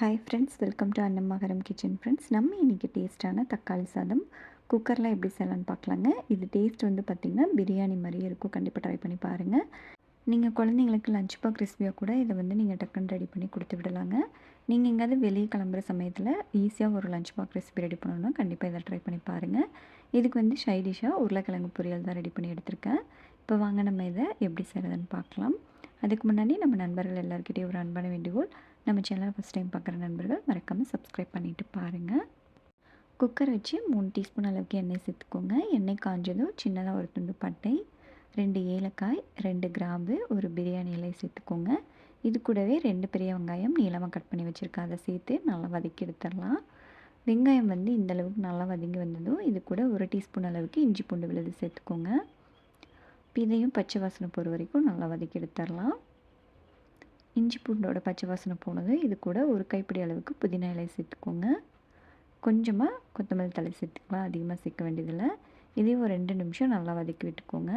Hi friends welcome to Annamakaram kitchen friends நம்ம இன்றைக்கி டேஸ்ட்டான தக்காளி சாதம் குக்கரில் எப்படி செய்யலான்னு பார்க்கலாங்க. இது டேஸ்ட் வந்து பார்த்திங்கன்னா பிரியாணி மாதிரியே இருக்கும். கண்டிப்பாக ட்ரை பண்ணி பாருங்கள் நீங்கள் குழந்தைங்களுக்கு லஞ்ச் பாக் ரெசிபியாக கூட இதை வந்து நீங்கள் டக்குன்னு ரெடி பண்ணி கொடுத்து விடலாங்க. நீங்கள் எங்கேயாவது வெளியே கிளம்புற சமயத்தில் ஈஸியாக ஒரு லஞ்ச் பாக் ரெசிபி ரெடி பண்ணணும்னா கண்டிப்பாக இதை ட்ரை பண்ணி பாருங்கள் இதுக்கு வந்து ஷைடிஷாக உருளைக்கிழங்கு பொரியல் தான் ரெடி பண்ணி எடுத்திருக்கேன். இப்போ வாங்க நம்ம இதை எப்படி செய்கிறதுன்னு பார்க்கலாம். அதுக்கு முன்னாடி நம்ம நண்பர்கள் எல்லாருக்கிட்டையும் ஒரு அன்பான வேண்டுகோள். நம்ம சேனலை ஃபஸ்ட் டைம் பார்க்குற நண்பர்கள் மறக்காமல் சப்ஸ்கிரைப் பண்ணிவிட்டு பாருங்கள் குக்கர் வச்சு மூணு டீஸ்பூன் அளவுக்கு எண்ணெய் சேர்த்துக்கோங்க. எண்ணெய் காஞ்சதும் சின்னதாக ஒரு துண்டு பட்டை ரெண்டு ஏலக்காய் ரெண்டு கிராம்பு ஒரு பிரியாணி இலை சேர்த்துக்கோங்க. இது கூடவே ரெண்டு பெரிய வெங்காயம் நீளமாக கட் பண்ணி வச்சுருக்கேன். அதை சேர்த்து நல்லா வதக்கி எடுத்துடலாம். வெங்காயம் வந்து இந்த அளவுக்கு நல்லா வதங்கி வந்ததும் இது கூட ஒரு டீஸ்பூன் அளவுக்கு இஞ்சி பூண்டு விழுது சேர்த்துக்கோங்க. இதையும் பச்சை வாசனை போகிற வரைக்கும் நல்லா வதக்கி எடுத்துடலாம். இஞ்சி பூண்டோட பச்சை வாசனை போனது. இது கூட ஒரு கைப்பிடி அளவுக்கு புதினா இலை சேர்த்துக்கோங்க. கொஞ்சமாக கொத்தமல்லி தலை சேர்த்துக்கலாம். அதிகமாக சேர்க்க வேண்டியதில்லை. இதையும் ஒரு ரெண்டு நிமிஷம் நல்லா வதக்கி விட்டுக்கோங்க.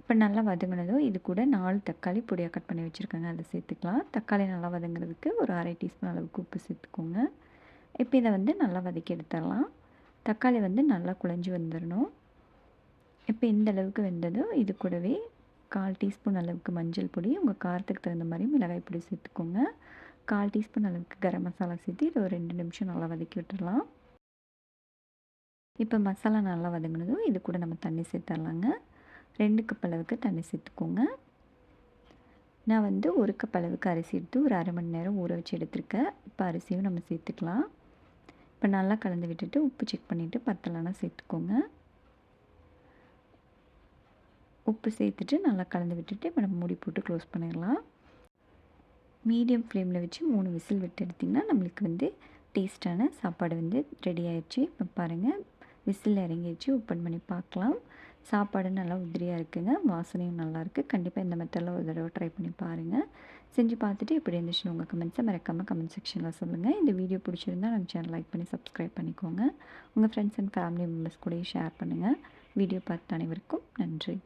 இப்போ நல்லா வதங்கினதும் இது கூட நாலு தக்காளி பொடியாக கட் பண்ணி வச்சுருக்கேங்க. அதை சேர்த்துக்கலாம். தக்காளி நல்லா வதங்குறதுக்கு ஒரு அரை டீஸ்பூன் அளவுக்கு உப்பு சேர்த்துக்கோங்க. இப்போ இதை வந்து நல்லா வதக்கி எடுத்துடலாம். தக்காளி வந்து நல்லா குழஞ்சி வந்துடணும். இப்போ எந்த அளவுக்கு வெந்ததோ இது கூடவே கால் டீஸ்பூன் அளவுக்கு மஞ்சள் பொடி உங்கள் காரத்துக்கு தகுந்த மாதிரி மிளகாய் பொடி சேர்த்துக்கோங்க. கால் டீஸ்பூன் அளவுக்கு கரம் மசாலா சேர்த்து இதை ஒரு ரெண்டு நிமிஷம் நல்லா வதக்கி விட்டுடலாம். இப்போ மசாலா நல்லா வதங்கினதும் இது கூட நம்ம தண்ணி சேர்த்துடலாங்க. ரெண்டு கப் அளவுக்கு தண்ணி சேர்த்துக்கோங்க. நான் வந்து ஒரு கப் அளவுக்கு அரிசி எடுத்து ஒரு அரை மணி நேரம் ஊற வச்சு எடுத்துருக்கேன். இப்போ அரிசியும் நம்ம சேர்த்துக்கலாம். இப்போ நல்லா கலந்து விட்டுட்டு உப்பு செக் பண்ணிவிட்டு பத்தலைன்னா சேர்த்துக்கோங்க. உப்பு சேர்த்துட்டு நல்லா கலந்து விட்டுட்டு இப்போ நம்ம மூடி போட்டு க்ளோஸ் பண்ணிடலாம். மீடியம் ஃப்ளேமில் வச்சு மூணு விசில் விட்டு எடுத்திங்கன்னா நம்மளுக்கு வந்து டேஸ்ட்டான சாப்பாடு வந்து ரெடி ஆயிடுச்சு. இப்போ பாருங்கள் விசில் இறங்கிடுச்சு. ஓப்பன் பண்ணி பார்க்கலாம். சாப்பாடு நல்லா உதிரியாக இருக்குங்க. வாசனையும் நல்லாயிருக்கு கண்டிப்பாக இந்த மெத்தடில் ஒரு தடவை ட்ரை பண்ணி பாருங்கள் செஞ்சு பார்த்துட்டு எப்படி இருந்துச்சுன்னு உங்கள் கமெண்ட்ஸை மறக்காமல் கமெண்ட் செக்ஷனில் சொல்லுங்கள் இந்த வீடியோ பிடிச்சிருந்தால் நம்ம சேனல் லைக் பண்ணி சப்ஸ்கிரைப் பண்ணிக்கோங்க. உங்கள் ஃப்ரெண்ட்ஸ் அண்ட் ஃபேமிலி மெம்பர்ஸ் கூடயும் ஷேர் பண்ணுங்கள் வீடியோ பார்த்த அனைவருக்கும் நன்றி.